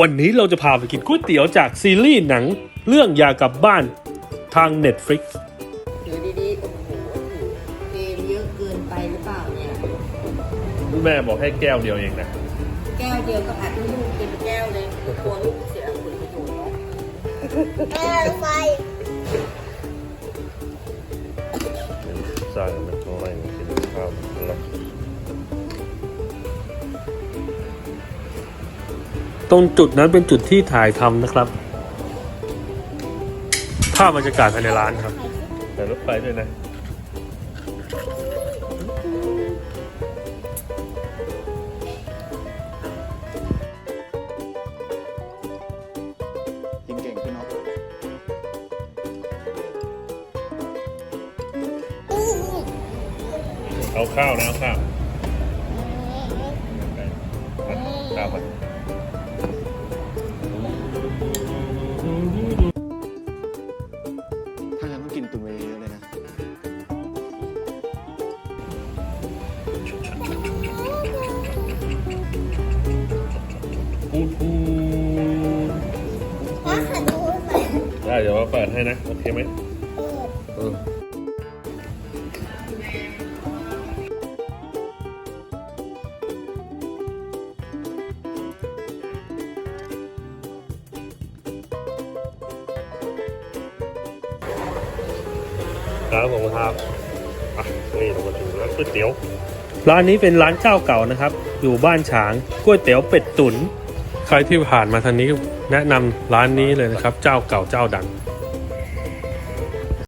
วันนี้เราจะพาไปกินก๋วยเตี๋ยวจากซีรีส์หนัง เรื่องอยากกลับบ้านทาง Netflix ถือดีๆ โอ้โหถือเกมเยอะเกินไปหรือเปล่าเนี่ย แม่บอกให้แก้วเดียวเองนะ แก้วเดียวก็อัดให้ลูกกินแก้วเลยกลัวลูกเสียผลประโยชน์เนาะแม่ไฟสร้างมันก็ไม่กินข้าวแล้ว ตรงจุดนั้นเป็นจุดที่ถ่ายทำนะครับภาพบรรยากาศภายในร้านครับแต่รถไฟด้วยนะกินเก่งขึ้นเนาะเอาข้าวนะเอาข้าวข้าวมา ยวว่าเปิดให้นะ โอเคไหมเออครับผมครับอะนี่เรามาถึงร้านก๋วยเตี๋ยว ร้านนี้เป็นร้านเจ้าเก่านะครับ อยู่บ้านฉางก๋วยเตี๋ยวเป็ดตุ๋นใครที่ผ่านมาทางนี้แนะนำร้านนี้เลยนะครับ เจ้าเก่าเจ้าดัง